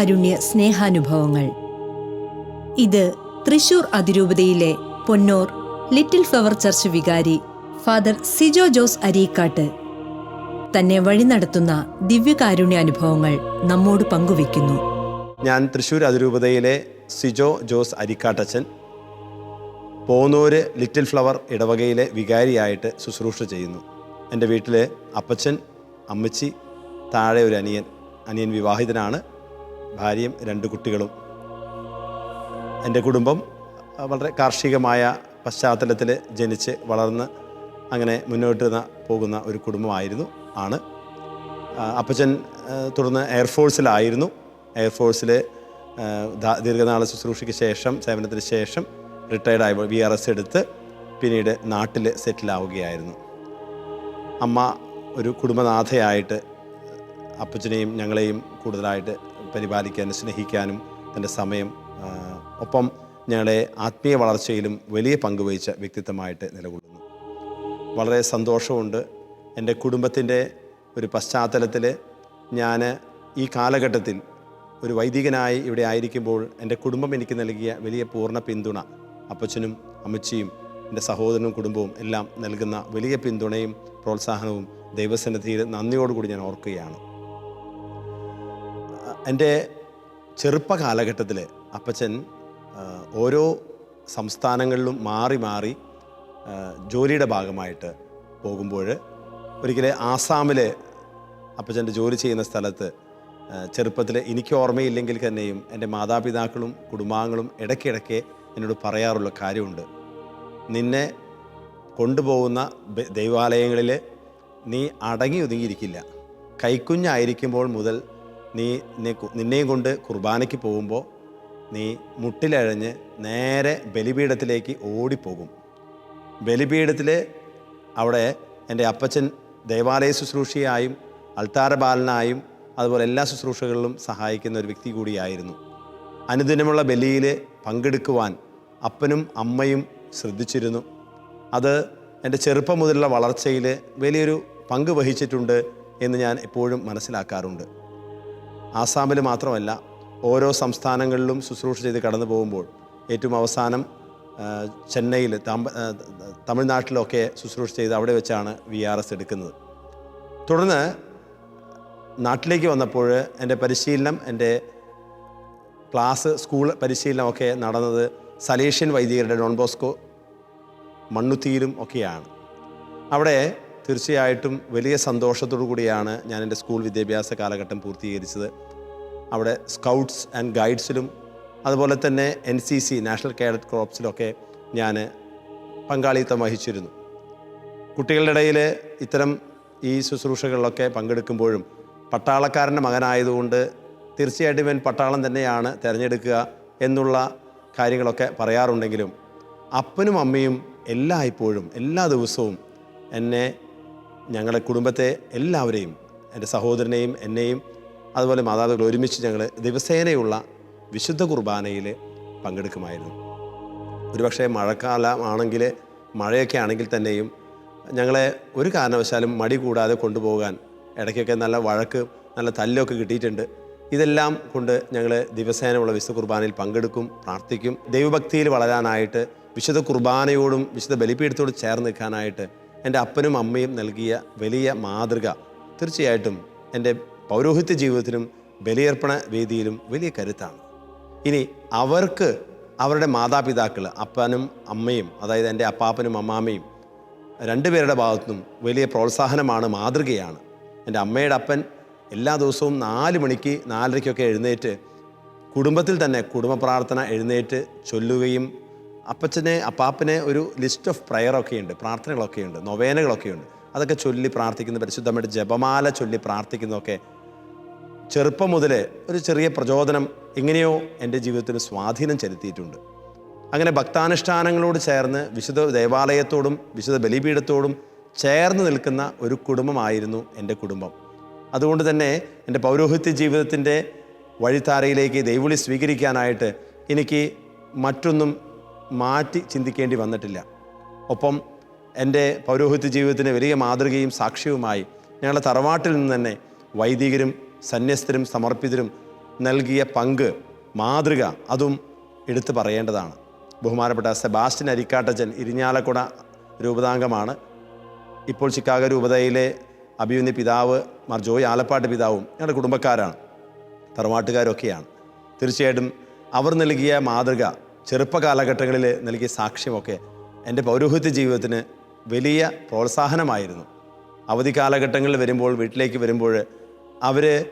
ദിവ്യകാരുണ്യ സ്നേഹാനുഭവങ്ങൾ. ഇത് തൃശൂർ അതിരൂപതയിലെ പൊന്നോർ ലിറ്റിൽ ഫ്ലവർ ചർച്ച് വികാരി ഫാദർ സിജോ ജോസ് അരീക്കാട്ട്. തന്നെ വഴി നടത്തുന്ന ദിവ്യകാരുണ്യ അനുഭവങ്ങൾ നമ്മോട് പങ്കുവയ്ക്കുന്നു. ഞാൻ തൃശൂർ അതിരൂപതയിലെ സിജോ ജോസ് അരിക്കാട്ടച്ചൻ പോന്നൂര് ലിറ്റിൽ ഫ്ലവർ ഇടവകയിലെ വികാരിയായിട്ട് ശുശ്രൂഷ ചെയ്യുന്നു. എന്റെ വീട്ടിലെ അപ്പച്ചൻ അമ്മച്ചി താഴെ ഒരു അനിയൻ അനിയൻ വിവാഹിതനാണ്. ഭാര്യയും രണ്ട് കുട്ടികളും. എന്റെ കുടുംബം വളരെ കാർഷികമായ പശ്ചാത്തലത്തിൽ ജനിച്ച് വളർന്ന് അങ്ങനെ മുന്നോട്ട് പോകുന്ന ഒരു കുടുംബമായിരുന്നു ആണ്. അപ്പച്ചൻ തുടർന്ന് എയർഫോഴ്സിലായിരുന്നു എയർഫോഴ്സിൽ ദീർഘനാള ശുശ്രൂഷയ്ക്ക് ശേഷം സേവനത്തിന് ശേഷം റിട്ടയർഡ് ആയപ്പോൾ വി ആർ എസ് എടുത്ത് പിന്നീട് നാട്ടിൽ സെറ്റിലാവുകയായിരുന്നു അമ്മ ഒരു കുടുംബനാഥയായിട്ട് അപ്പച്ചനെയും ഞങ്ങളെയും കൂടുതലായിട്ട് പരിപാലിക്കാനും സ്നേഹിക്കാനും തന്റെ സമയം ഒപ്പം ഞങ്ങളെ ആത്മീയ വളർച്ചയിലും വലിയ പങ്കുവഹിച്ച വ്യക്തിത്വമായിട്ട് നിലകൊള്ളുന്നു. വളരെ സന്തോഷമുണ്ട്. എന്റെ കുടുംബത്തിന്റെ ഒരു പശ്ചാത്തലത്തിൽ ഞാൻ ഈ കാലഘട്ടത്തിൽ ഒരു വൈദികനായി ഇവിടെ ആയിരിക്കുമ്പോൾ എന്റെ കുടുംബം എനിക്ക് നൽകിയ വലിയ പൂർണ പിന്തുണ അപ്പച്ചനും അമ്മച്ചിയും എന്റെ സഹോദരനും കുടുംബവും എല്ലാം നൽകുന്ന വലിയ പിന്തുണയും പ്രോത്സാഹനവും ദൈവസന്നിധിയിൽ നന്ദിയോടുകൂടി ഞാൻ ഓർക്കുകയാണ്. എന്റെ ചെറുപ്പ കാലഘട്ടത്തിൽ അപ്പച്ചൻ ഓരോ സംസ്ഥാനങ്ങളിലും മാറി മാറി ജോലിയുടെ ഭാഗമായിട്ട് പോകുമ്പോൾ ഒരിക്കൽ ആസാമിൽ അപ്പച്ചന്റെ ജോലി ചെയ്യുന്ന സ്ഥലത്ത് ചെറുപ്പത്തിൽ എനിക്ക് ഓർമ്മയില്ലെങ്കിൽ തന്നെയും എന്റെ മാതാപിതാക്കളും കുടുംബാംഗങ്ങളും ഇടയ്ക്കിടയ്ക്ക് എന്നോട് പറയാറുള്ള കാര്യമുണ്ട്. നിന്നെ കൊണ്ടുപോകുന്ന ദൈവാലയങ്ങളിൽ നീ അടങ്ങി ഒതുങ്ങിയിരിക്കില്ല. കൈക്കുഞ്ഞായിരിക്കുമ്പോൾ മുതൽ നീ നിന്നെയും കൊണ്ട് കുർബാനയ്ക്ക് പോകുമ്പോൾ നീ മുട്ടിലഴഞ്ഞ് നേരെ ബലിപീഠത്തിലേക്ക് ഓടിപ്പോകും. ബലിപീഠത്തിൽ അവിടെ എന്റെ അപ്പച്ചൻ ദേവാലയ ശുശ്രൂഷയായും അൾത്താരബാലനായും അതുപോലെ എല്ലാ ശുശ്രൂഷകളിലും സഹായിക്കുന്ന ഒരു വ്യക്തി കൂടിയായിരുന്നു. അനുദിനമുള്ള ബലിയിൽ പങ്കെടുക്കുവാൻ അപ്പനും അമ്മയും ശ്രദ്ധിച്ചിരുന്നു. അത് എന്റെ ചെറുപ്പം മുതലുള്ള വളർച്ചയിൽ വലിയൊരു പങ്ക് വഹിച്ചിട്ടുണ്ട് എന്ന് ഞാൻ എപ്പോഴും മനസ്സിലാക്കാറുണ്ട്. ആസാമിൽ മാത്രമല്ല ഓരോ സംസ്ഥാനങ്ങളിലും ശുശ്രൂഷ ചെയ്ത് കടന്നു പോകുമ്പോൾ ഏറ്റവും അവസാനം ചെന്നൈയിൽ തമിഴ്നാട്ടിലൊക്കെ ശുശ്രൂഷ ചെയ്ത് അവിടെ വെച്ചാണ് വി ആർ എസ് എടുക്കുന്നത്. തുടർന്ന് നാട്ടിലേക്ക് വന്നപ്പോൾ എന്റെ പരിശീലനം എന്റെ ക്ലാസ് സ്കൂൾ പരിശീലനമൊക്കെ നടന്നത് സലേഷ്യൻ വൈദികരുടെ ഡോൺ ബോസ്കോ മണ്ണുത്തിയിലും ഒക്കെയാണ്. അവിടെ തീർച്ചയായിട്ടും വലിയ സന്തോഷത്തോടു കൂടിയാണ് ഞാൻ എന്റെ സ്കൂൾ വിദ്യാഭ്യാസ കാലഘട്ടം പൂർത്തീകരിച്ചത്. അവിടെ സ്കൗട്ട്സ് ആൻഡ് ഗൈഡ്സിലും അതുപോലെ തന്നെ N C C national cadet ക്രോപ്സിലൊക്കെ ഞാൻ പങ്കാളിത്തം വഹിച്ചിരുന്നു. കുട്ടികളുടെ ഇടയിൽ ഇത്തരം ഈ ശുശ്രൂഷകളിലൊക്കെ പങ്കെടുക്കുമ്പോഴും പട്ടാളക്കാരന്റെ മകനായതുകൊണ്ട് തീർച്ചയായിട്ടും ഇവൻ പട്ടാളം തന്നെയാണ് തിരഞ്ഞെടുക്കുക എന്നുള്ള കാര്യങ്ങളൊക്കെ പറയാറുണ്ടെങ്കിലും അപ്പനും അമ്മയും എല്ലായ്പ്പോഴും എല്ലാ ദിവസവും എന്നെ ഞങ്ങളുടെ കുടുംബത്തെ എല്ലാവരെയും എന്റെ സഹോദരനെയും എന്നെയും അതുപോലെ മാതാപിതാക്കൾ ഒരുമിച്ച് ഞങ്ങൾ ദിവസേനയുള്ള വിശുദ്ധ കുർബാനയിൽ പങ്കെടുക്കുമായിരുന്നു. ഒരുപക്ഷെ മഴക്കാലമാണെങ്കിൽ മഴയൊക്കെ ആണെങ്കിൽ തന്നെയും ഞങ്ങളെ ഒരു കാരണവശാലും മടി കൂടാതെ കൊണ്ടുപോകാൻ ഇടയ്ക്കൊക്കെ നല്ല വഴക്ക് നല്ല തല്ലൊക്കെ കിട്ടിയിട്ടുണ്ട്. ഇതെല്ലാം കൊണ്ട് ഞങ്ങൾ ദിവസേനയുള്ള വിശുദ്ധ കുർബാനയിൽ പങ്കെടുക്കും പ്രാർത്ഥിക്കും ദൈവഭക്തിയിൽ വളരാനായിട്ട് വിശുദ്ധ കുർബാനയോടും വിശുദ്ധ ബലിപീഠത്തോടും ചേർന്ന് നിൽക്കാനായിട്ട് എന്റെ അപ്പനും അമ്മയും നൽകിയ വലിയ മാതൃക തീർച്ചയായിട്ടും എന്റെ പൗരോഹിത്യ ജീവിതത്തിനും ബലിയർപ്പണ വേദിയിലും വലിയ കരുത്താണ്. ഇനി അവർക്ക് അവരുടെ മാതാപിതാക്കൾ അപ്പനും അമ്മയും അതായത് എന്റെ അപ്പാപ്പനും അമ്മാമ്മയും രണ്ടുപേരുടെ ഭാഗത്തുനിന്നും വലിയ പ്രോത്സാഹനമാണ് മാതൃകയാണ്. എന്റെ അമ്മയുടെ അപ്പൻ എല്ലാ ദിവസവും നാല് മണിക്ക് നാലരയ്ക്കൊക്കെ എഴുന്നേറ്റ് കുടുംബത്തിൽ തന്നെ കുടുംബ പ്രാർത്ഥന എഴുന്നേറ്റ് ചൊല്ലുകയും അപ്പച്ചനെ അപ്പാപ്പനെ ഒരു ലിസ്റ്റ് ഓഫ് പ്രയറൊക്കെ ഉണ്ട് പ്രാർത്ഥനകളൊക്കെ ഉണ്ട് ഉണ്ട്. അതൊക്കെ ചൊല്ലി പ്രാർത്ഥിക്കുന്ന പരിശുദ്ധമായിട്ട് ജപമാല ചൊല്ലി പ്രാർത്ഥിക്കുന്നതൊക്കെ. ചെറുപ്പം മുതലേ ഒരു ചെറിയ പ്രചോദനം എങ്ങനെയോ എന്റെ ജീവിതത്തിൽ സ്വാധീനം ചെലുത്തിയിട്ടുണ്ട്. അങ്ങനെ ഭക്താനുഷ്ഠാനങ്ങളോട് ചേർന്ന് വിശുദ്ധ ദേവാലയത്തോടും വിശുദ്ധ ബലിപീഠത്തോടും ചേർന്ന് നിൽക്കുന്ന ഒരു കുടുംബമായിരുന്നു എന്റെ കുടുംബം. അതുകൊണ്ട് തന്നെ എന്റെ പൗരോഹിത്യ ജീവിതത്തിന്റെ വഴിത്താരയിലേക്ക് ദൈവവിളി സ്വീകരിക്കാനായിട്ട് എനിക്ക് മറ്റൊന്നും മാറ്റി ചിന്തിക്കേണ്ടി വന്നിട്ടില്ല. ഒപ്പം എന്റെ പൗരോഹിത്യ ജീവിതത്തിന് വലിയ മാതൃകയും സാക്ഷ്യവുമായി ഞങ്ങളുടെ തറവാട്ടിൽ നിന്ന് തന്നെ വൈദികരും സന്യസ്തരും സമർപ്പിതരും നൽകിയ പങ്ക് മാതൃക അതും എടുത്തു പറയേണ്ടതാണ്. ബഹുമാനപ്പെട്ട സെബാസ്റ്റ്യൻ അരിക്കാട്ടച്ചൻ ഇരിഞ്ഞാലക്കുട രൂപതാംഗമാണ്. ഇപ്പോൾ ചിക്കാഗോ രൂപതയിലെ അഭിയുന്ന പിതാവ് മാർ ജോയ് ആലപ്പാട്ട് പിതാവും ഞങ്ങളുടെ കുടുംബക്കാരാണ്. തറവാട്ടുകാരൊക്കെയാണ്. തീർച്ചയായിട്ടും അവർ നൽകിയ മാതൃക ചെറുപ്പ കാലഘട്ടങ്ങളിൽ നൽകിയ സാക്ഷ്യമൊക്കെ എന്റെ പൗരോഹിത്യ ജീവിതത്തിന് വലിയ പ്രോത്സാഹനമായിരുന്നു. അവധി കാലഘട്ടങ്ങളിൽ വരുമ്പോൾ വീട്ടിലേക്ക് വരുമ്പോൾ അവർ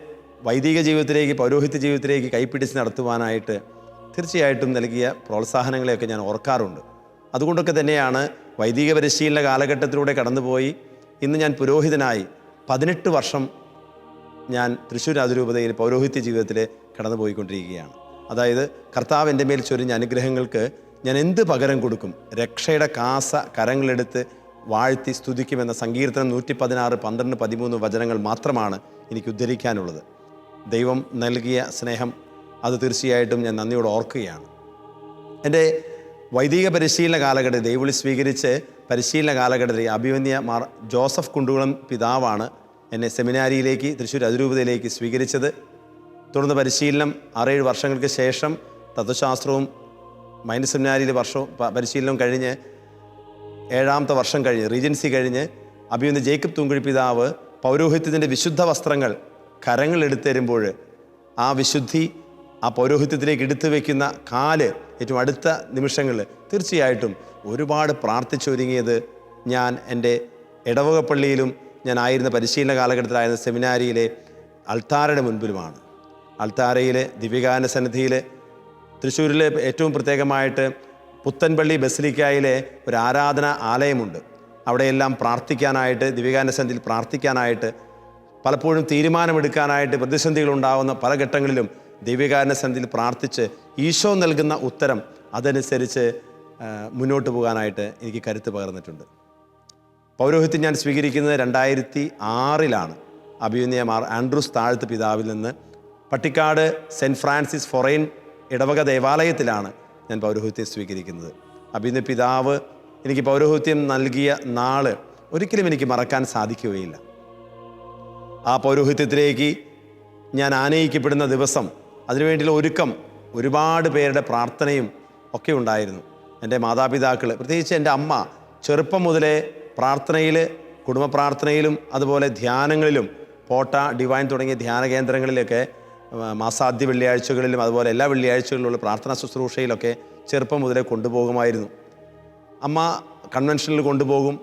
വൈദിക ജീവിതത്തിലേക്ക് പൗരോഹിത്യ ജീവിതത്തിലേക്ക് കൈപ്പിടിച്ച് നടത്തുവാനായിട്ട് തീർച്ചയായിട്ടും നൽകിയ പ്രോത്സാഹനങ്ങളെയൊക്കെ ഞാൻ ഓർക്കാറുണ്ട്. അതുകൊണ്ടൊക്കെ തന്നെയാണ് വൈദിക പരിശീലന കാലഘട്ടത്തിലൂടെ കടന്നുപോയി. ഇന്ന് ഞാൻ പുരോഹിതനായി പതിനെട്ട് വർഷം ഞാൻ തൃശ്ശൂർ അതിരൂപതയിൽ പൗരോഹിത്യ ജീവിതത്തിൽ കടന്നുപോയിക്കൊണ്ടിരിക്കുകയാണ്. അതായത് കർത്താവ് എന്റെ മേൽ ചൊരിഞ്ഞ അനുഗ്രഹങ്ങൾക്ക് ഞാൻ എന്ത് പകരം കൊടുക്കും? രക്ഷയുടെ കാസ കരങ്ങളെടുത്ത് വാഴ്ത്തി സ്തുതിക്കുമെന്ന സങ്കീർത്തനം നൂറ്റി പതിനാറ് പന്ത്രണ്ട് പതിമൂന്ന് വചനങ്ങൾ മാത്രമാണ് എനിക്ക് ഉദ്ധരിക്കാനുള്ളത്. ദൈവം നൽകിയ സ്നേഹം അത് തീർച്ചയായിട്ടും ഞാൻ നന്ദിയോട് ഓർക്കുകയാണ്. എന്റെ വൈദിക പരിശീലന കാലഘട്ടത്തിൽ ദൈവവിളി സ്വീകരിച്ച് പരിശീലന കാലഘട്ടത്തിൽ അഭിമന്യ മാർ ജോസഫ് കുണ്ടുകുളം പിതാവാണ് എന്നെ സെമിനാരിയിലേക്ക് തൃശ്ശൂർ അതിരൂപതയിലേക്ക് സ്വീകരിച്ചത്. തുടർന്ന് പരിശീലനം ആറേഴ് വർഷങ്ങൾക്ക് ശേഷം തത്വശാസ്ത്രവും മൈൻഡ് സെമിനാരിയിലെ വർഷവും പരിശീലനം കഴിഞ്ഞ് ഏഴാമത്തെ വർഷം കഴിഞ്ഞ് റീജൻസി കഴിഞ്ഞ് അഭിയുന്ന ജേക്കബ് തൂങ്കുഴി പിതാവ് പൗരോഹിത്യത്തിന്റെ വിശുദ്ധ വസ്ത്രങ്ങൾ കരങ്ങൾ എടുത്തരുമ്പോൾ ആ വിശുദ്ധി ആ പൗരോഹിത്യത്തിലേക്ക് എടുത്തു വയ്ക്കുന്ന കാൽ ഏറ്റവും അടുത്ത നിമിഷങ്ങളിൽ തീർച്ചയായിട്ടും ഒരുപാട് പ്രാർത്ഥിച്ചൊരുങ്ങിയത് ഞാൻ എന്റെ ഇടവക പള്ളിയിലും ഞാൻ ആയിരുന്ന പരിശീലന കാലഘട്ടത്തിലായിരുന്ന സെമിനാരിയിലെ അൾത്താരയുടെ മുൻപിലുമാണ്. അൾത്താരയിലെ ദിവ്യഗാന സന്നിധിയിൽ തൃശ്ശൂരിലെ ഏറ്റവും പ്രത്യേകമായിട്ട് പുത്തൻപള്ളി ബസിലിക്കായിലെ ഒരു ആരാധന ആലയമുണ്ട്. അവിടെയെല്ലാം പ്രാർത്ഥിക്കാനായിട്ട് ദിവ്യഗാന സന്നിധിയിൽ പ്രാർത്ഥിക്കാനായിട്ട് പലപ്പോഴും തീരുമാനമെടുക്കാനായിട്ട് പ്രതിസന്ധികൾ ഉണ്ടാകുന്ന പല ഘട്ടങ്ങളിലും ദിവ്യകാരണ സന്നിധിയിൽ പ്രാർത്ഥിച്ച് ഈശോ നൽകുന്ന ഉത്തരം അതനുസരിച്ച് മുന്നോട്ട് പോകാനായിട്ട് എനിക്ക് കരുത്ത് പകർന്നിട്ടുണ്ട്. പൗരോഹിത്യം ഞാൻ സ്വീകരിക്കുന്നത് രണ്ടായിരത്തി ആറിലാണ്. അഭിയുന്നയ മാർ ആൻഡ്രൂസ് താഴ്ത്ത് പിതാവിൽ നിന്ന് പട്ടിക്കാട് സെന്റ് ഫ്രാൻസിസ് ഫൊറൈൻ ഇടവക ദേവാലയത്തിലാണ് ഞാൻ പൗരോഹിത്യം സ്വീകരിക്കുന്നത്. അഭിന്ന പിതാവ് എനിക്ക് പൗരോഹിത്യം നൽകിയ നാൾ ഒരിക്കലും എനിക്ക് മറക്കാൻ സാധിക്കുകയില്ല. ആ പൗരോഹിത്യത്തിലേക്ക് ഞാൻ ആനയിക്കപ്പെടുന്ന ദിവസം അതിനുവേണ്ടിയുള്ള ഒരുക്കം ഒരുപാട് പേരുടെ പ്രാർത്ഥനയും ഒക്കെ ഉണ്ടായിരുന്നു. എന്റെ മാതാപിതാക്കൾ പ്രത്യേകിച്ച് എന്റെ അമ്മ ചെറുപ്പം മുതലേ പ്രാർത്ഥനയിൽ കുടുംബ പ്രാർത്ഥനയിലും അതുപോലെ ധ്യാനങ്ങളിലും പോട്ട ഡിവൈൻ തുടങ്ങിയ ധ്യാന കേന്ദ്രങ്ങളിലൊക്കെ മാസാദ്യ വെള്ളിയാഴ്ചകളിലും അതുപോലെ എല്ലാ വെള്ളിയാഴ്ചകളിലുള്ള പ്രാർത്ഥനാ ശുശ്രൂഷയിലൊക്കെ ചെറുപ്പം മുതലേ കൊണ്ടുപോകുമായിരുന്നു. അമ്മ കൺവെൻഷനിൽ കൊണ്ടുപോകും.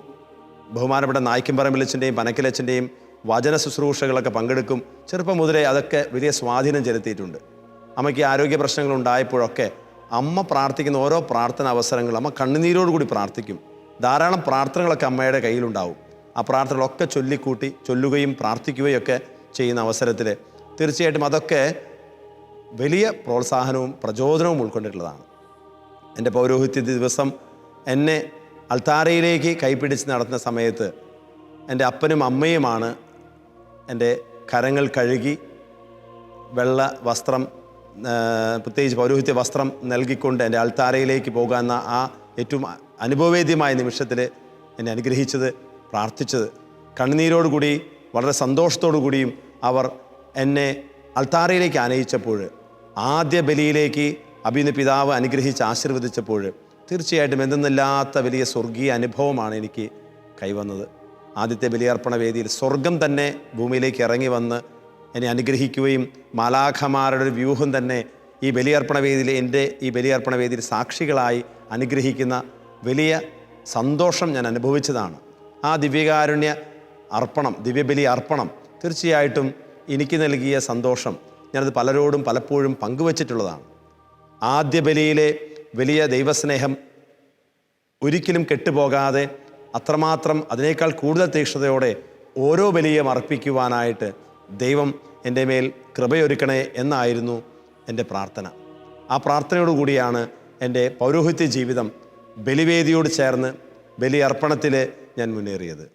ബഹുമാനപ്പെട്ട നായ്ക്കുംപറമ്പിലച്ചന്റെയും പനക്കിലച്ചന്റെയും വചന ശുശ്രൂഷകളൊക്കെ പങ്കെടുക്കും. ചെറുപ്പം മുതലേ അതൊക്കെ വലിയ സ്വാധീനം ചെലുത്തിയിട്ടുണ്ട്. അമ്മയ്ക്ക് ആരോഗ്യ പ്രശ്നങ്ങൾ ഉണ്ടായപ്പോഴൊക്കെ അമ്മ പ്രാർത്ഥിക്കുന്ന ഓരോ പ്രാർത്ഥന അവസരങ്ങളും അമ്മ കണ്ണുനീരോടുകൂടി പ്രാർത്ഥിക്കും. ധാരാളം പ്രാർത്ഥനകളൊക്കെ അമ്മയുടെ കയ്യിലുണ്ടാവും. ആ പ്രാർത്ഥനകളൊക്കെ ചൊല്ലിക്കൂട്ടി ചൊല്ലുകയും പ്രാർത്ഥിക്കുകയും ഒക്കെ ചെയ്യുന്ന അവസരത്തിൽ തീർച്ചയായിട്ടും അതൊക്കെ വലിയ പ്രോത്സാഹനവും പ്രചോദനവും ഉൾക്കൊണ്ടിട്ടുള്ളതാണ്. എന്റെ പൗരോഹിത്യ ദിവസം എന്നെ അൾത്താരയിലേക്ക് കൈപ്പിടിച്ച് നടത്തുന്ന സമയത്ത് എന്റെ അപ്പനും അമ്മയുമാണ് എന്റെ കരങ്ങൾ കഴുകി വെള്ള വസ്ത്രം പ്രത്യേകിച്ച് പൗരോഹിത്യ വസ്ത്രം നൽകിക്കൊണ്ട് എന്റെ അൾത്താരയിലേക്ക് പോകുന്ന ആ ഏറ്റവും അനുഭവവേദ്യമായ നിമിഷത്തിൽ എന്നെ അനുഗ്രഹിച്ചത് പ്രാർത്ഥിച്ചത്. കണ്ണുനീരോടുകൂടി വളരെ സന്തോഷത്തോടു കൂടിയും അവർ എന്നെ അൾത്താറയിലേക്ക് ആനയിച്ചപ്പോൾ ആദ്യ ബലിയിലേക്ക് അഭിന പിതാവ് അനുഗ്രഹിച്ച് ആശീർവദിച്ചപ്പോൾ തീർച്ചയായിട്ടും എന്തെന്നില്ലാത്ത വലിയ സ്വർഗീയ അനുഭവമാണ് എനിക്ക് കൈവന്നത്. ആദ്യത്തെ ബലിയർപ്പണ വേദിയിൽ സ്വർഗം തന്നെ ഭൂമിയിലേക്ക് ഇറങ്ങി വന്ന് എന്നെ അനുഗ്രഹിക്കുകയും മാലാഖമാരുടെ ഒരു വ്യൂഹം തന്നെ ഈ ബലിയർപ്പണ വേദിയിൽ എന്റെ ഈ ബലിയർപ്പണ വേദിയിൽ സാക്ഷികളായി അനുഗ്രഹിക്കുന്ന വലിയ സന്തോഷം ഞാൻ അനുഭവിച്ചതാണ്. ആ ദിവ്യകാരുണ്യ അർപ്പണം ദിവ്യബലി അർപ്പണം തീർച്ചയായിട്ടും എനിക്ക് നൽകിയ സന്തോഷം ഞാനത് പലരോടും പലപ്പോഴും പങ്കുവച്ചിട്ടുള്ളതാണ്. ആദ്യ ബലിയിലെ വലിയ ദൈവസ്നേഹം ഒരിക്കലും കെട്ടുപോകാതെ അത്രമാത്രം അതിനേക്കാൾ കൂടുതൽ തീക്ഷ്ണതയോടെ ഓരോ ബലിയും അർപ്പിക്കുവാനായിട്ട് ദൈവം എന്റെ മേൽ കൃപയൊരുക്കണേ എന്നായിരുന്നു എന്റെ പ്രാർത്ഥന. ആ പ്രാർത്ഥനയോടുകൂടിയാണ് എന്റെ പൗരോഹിത്യ ജീവിതം ബലിവേദിയോട് ചേർന്ന് ബലിയർപ്പണത്തിൽ ഞാൻ മുന്നേറിയത്.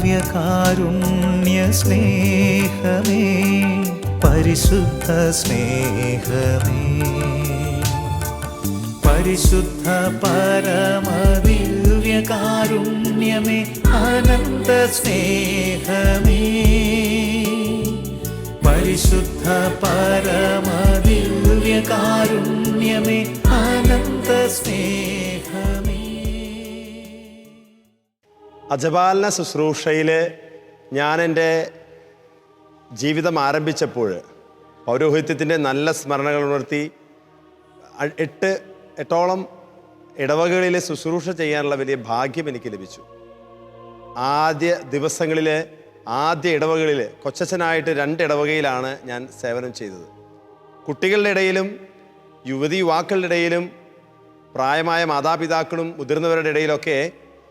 ദിവ്യകാരുണ്യ സ്നേഹമേ പരിശുദ്ധ സ്നേഹമേ പരിശുദ്ധ പരമദിവ്യകാരുണ്യമേ അനന്ത സ്നേഹമേ പരിശുദ്ധ പരമദിവ്യകാരുണ്യമേ അനന്ത സ്നേഹമേ അജപാലന ശുശ്രൂഷയിൽ ഞാൻ എന്റെ ജീവിതം ആരംഭിച്ചപ്പോൾ പൗരോഹിത്യത്തിന്റെ നല്ല സ്മരണകൾ ഉണർത്തി എട്ട് എട്ടോളം ഇടവകളിൽ ശുശ്രൂഷ ചെയ്യാനുള്ള വലിയ ഭാഗ്യം എനിക്ക് ലഭിച്ചു. ആദ്യ ദിവസങ്ങളിൽ ആദ്യ ഇടവകളിൽ കൊച്ചച്ഛനായിട്ട് രണ്ട് ഇടവകയിലാണ് ഞാൻ സേവനം ചെയ്തത്. കുട്ടികളുടെ ഇടയിലും യുവതി യുവാക്കളുടെ ഇടയിലും പ്രായമായ മാതാപിതാക്കളും മുതിർന്നവരുടെ ഇടയിലൊക്കെ